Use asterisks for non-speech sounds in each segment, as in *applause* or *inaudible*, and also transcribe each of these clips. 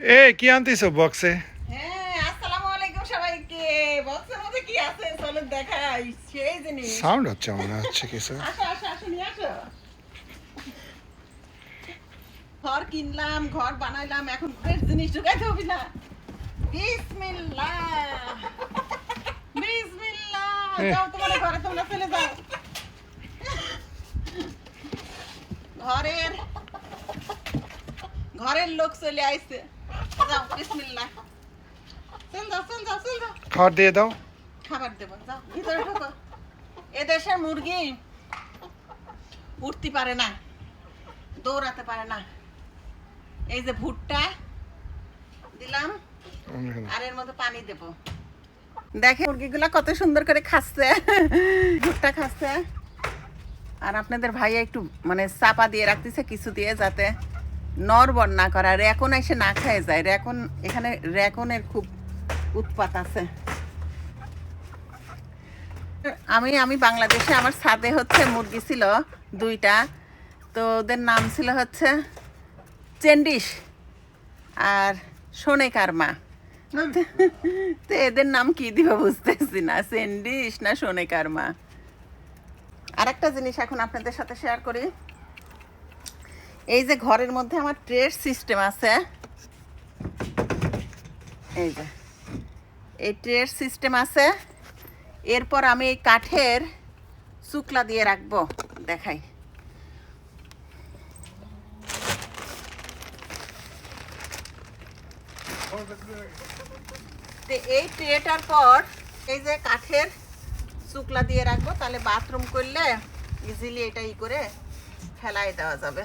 এ কি বক্সে হ্যাঁ জিনিস সাউন্ড হচ্ছে মনে হচ্ছে কিছু। *laughs* ঘর কিনলাম ঘর বানাইলাম এখন ঘরের জিনিস ঢুকাইতে হবে না। বিসমিল্লাহ। বিসমিল্লাহ। যাও তোমার ঘরে তোমরা চলে যাও। ঘরের ঘরের লোক চলে আইছে। যাও বিসমিল্লাহ। চল যাও চল যাও চল যাও। খাবার দিয়ে দাও। খাবার দেবো যাও ভিতরে ঢোকো। এদেশের মুরগি উঠতে পারে না দৌড়াতে পারে না। এই যে ভুট্টা দিলাম আর এর মধ্যে পানি দেব। দেখে মুরগিগুলা কত সুন্দর করে খাচ্ছে। ভুট্টা খাচ্ছে। আর আপনাদের ভাইয়া একটু মানে চাপা দিয়ে রাখতেছে কিছু দিয়ে যাতে নরবর না করা রেকন এসে না খায় যায়। রেকন এখানে রেকনের খুব উৎপাত আছে। আমি আমি বাংলাদেশে আমার ছাদে হচ্ছে মুরগি ছিল দুইটা। তো ওদের নাম ছিল হচ্ছে চেন্ডিস আর সোনেকার মা তো এদের নাম কি দিব বুঝতেছি না চেন্ডিস না সোনেকার মা আর একটা জিনিস এখন আপনাদের সাথে শেয়ার করি। এই যে ঘরের মধ্যে আমার ট্রের সিস্টেম আছে। এই যে, এই ট্রের সিস্টেম আছে। এরপর আমি এই কাঠের শুকলা দিয়ে রাখব, দেখাই। এই ট্রেটার পর এই যে কাঠের শুকলা দিয়ে রাখব, তাহলে বাথরুম করলে ইজিলি এটা ই করে ফেলাই দেওয়া যাবে।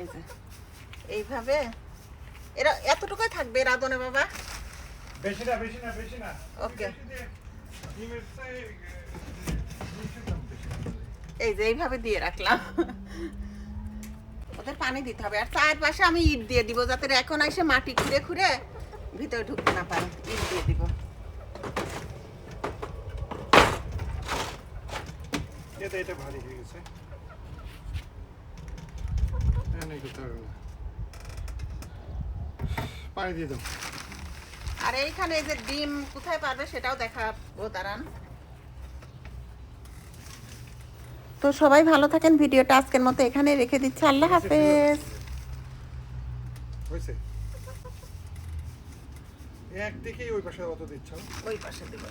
এই যে। এইভাবে? এরা এতটুকুই থাকবে রাধনে বাবা? বেশি না বেশি না বেশি না। ওকে। এই যে এইভাবে দিয়ে রাখলাম। ওদের পানি দিতে হবে। আর চারপাশে আমি ইট দিয়ে দিব যাতে এখন এসে মাটি খুঁড়ে খুঁড়ে ভিতরে ঢুকতে না পারে। ইট দিয়ে দিব। এটা এটা ভারী হয়ে গেছে। এ নেই করতে পারবে না। পানি দিয়ে দাও। আর এইখানে এই যে ডিম কোথায় পারবে সেটাও দেখাবো দাঁড়ান। তো সবাই ভালো থাকেন ভিডিওটা আজকের মতো এখানে রেখে দিচ্ছি। আল্লাহ হাফেজ। হয়েছে। এক দিকেই ওই পাশে অত দিচ্ছ ওই পাশে দেবো